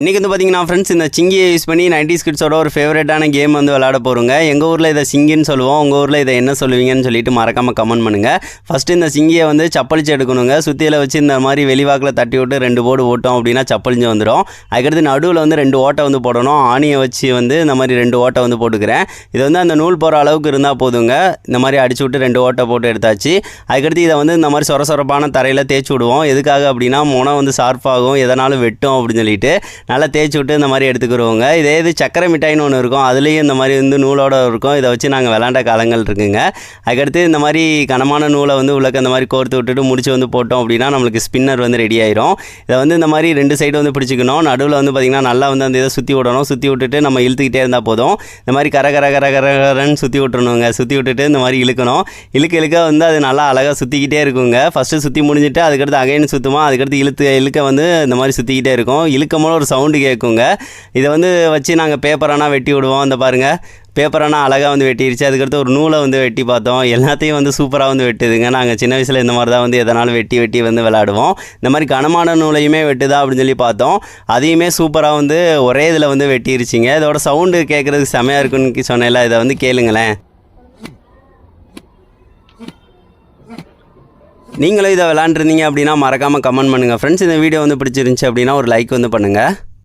இன்றைக்கி வந்து பார்த்தீங்கன்னா ஃப்ரெண்ட்ஸ் இந்த சிங்கியை யூஸ் பண்ணி நைன்டி கிட்ஸோட ஒரு ஃபேவரட்டான கேம் வந்து விளையாட போகிறோங்க எங்கள் ஊரில் இதை சிங்கின்னு சொல்லுவோம். உங்கள் ஊரில் இதை என்ன சொல்லுவீங்கன்னு சொல்லிட்டு மறக்காமல் கமெண்ட் பண்ணுங்கள் ஃபஸ்ட்டு இந்த சிங்கியை வந்து சப்பளிச்சு எடுக்கணுங்க. சுற்றியில் வச்சு இந்த மாதிரி வெளிவாக்கில் தட்டி விட்டு ரெண்டு போர்டு ஓட்டோம் அப்படின்னா சப்பளிஞ்சு வந்துடும் அதுக்கடுத்து நடுவில் வந்து ரெண்டு ஓட்டை வந்து போடணும். ஆணியை வச்சு வந்து இந்த மாதிரி ரெண்டு ஓட்டை வந்து போட்டுக்கிறேன். இது வந்து அந்த நூல் போகிற அளவுக்கு இருந்தால் போதுங்க. இந்த மாதிரி அடிச்சு விட்டு ரெண்டு ஓட்டை போட்டு எடுத்தாச்சு. அதுக்கடுத்து இதை வந்து இந்த மாதிரி சொர சொரப்பான தரையில் தேய்ச்சி விடுவோம். எதுக்காக அப்படின்னா முனை வந்து ஷார்ப்பாகும் எதனாலும் வெட்டும் அப்படின்னு சொல்லிட்டு நல்லா தேய்ச்சி விட்டு இந்த மாதிரி எடுத்துக்கிடுவோங்க இதே இது சக்கரை மிட்டாயின்னு ஒன்று இருக்கும். அதுலேயும் இந்த மாதிரி வந்து நூலோட இருக்கும். இதை வச்சு நாங்கள் விளாண்ட காலங்கள் இருக்குங்க. அதுக்கடுத்து இந்த மாதிரி கனமான நூலை வந்து உள்ளக்க இந்த மாதிரி கோர்த்து விட்டுட்டு முடிச்சு வந்து போட்டோம் அப்படின்னா நம்மளுக்கு ஸ்பின்னர் வந்து ரெடி ஆயிரும். இதை வந்து இந்த மாதிரி ரெண்டு சைடு வந்து பிடிச்சிக்கணும். நடுவில் வந்து பார்த்திங்கன்னா நல்லா வந்து அந்த இதை சுற்றி விடணும். சுற்றி விட்டுட்டு நம்ம இழுத்துக்கிட்டே இருந்தால் போதும். இந்த மாதிரி கர கர கர கரன்னு சுற்றி விட்டுறணுங்க. சுற்றி விட்டுட்டு இந்த மாதிரி இழுக்கணும். இழுக்க இழுக்க வந்து அது நல்லா அழகாக சுற்றிக்கிட்டே இருக்குங்க. ஃபஸ்ட்டு சுற்றி முடிஞ்சிட்டு அதுக்கடுத்து அகைன் சுற்றுமா அதுக்கடுத்து இழுத்து இழுக்க வந்து இந்த மாதிரி சுற்றிக்கிட்டே இருக்கும். இழுக்கும் போது ஒரு சவுண்டு கேட்குங்க. இதை வந்து வச்சு நாங்கள் பேப்பரானா வெட்டி விடுவோம். இந்த பாருங்கள் பேப்பரானா அழகாக வந்து வெட்டிடுச்சு அதுக்கடுத்து ஒரு நூலை வந்து வெட்டி பார்த்தோம். எல்லாத்தையும் வந்து சூப்பராக வந்து வெட்டுதுங்க. நாங்கள் சின்ன வயசில் இந்த மாதிரி தான் வந்து எதனாலும் வெட்டி வெட்டி வந்து விளாடுவோம் இந்த மாதிரி கனமான நூலையுமே வெட்டுதா அப்படின்னு சொல்லி பார்த்தோம். அதையுமே சூப்பராக வந்து ஒரே இதில் வந்து வெட்டிருச்சிங்க. இதோட சவுண்டு கேட்குறதுக்கு செமையாக இருக்குன்னு சொன்னேன்ல. இதை வந்து கேளுங்களேன். நீங்களும் இதை விளாண்டுருந்தீங்க அப்படின்னா மறக்காமல் கமெண்ட் பண்ணுங்கள் ஃப்ரெண்ட்ஸ் இந்த வீடியோ வந்து பிடிச்சிருந்துச்சி அப்படின்னா ஒரு லைக் வந்து பண்ணுங்கள்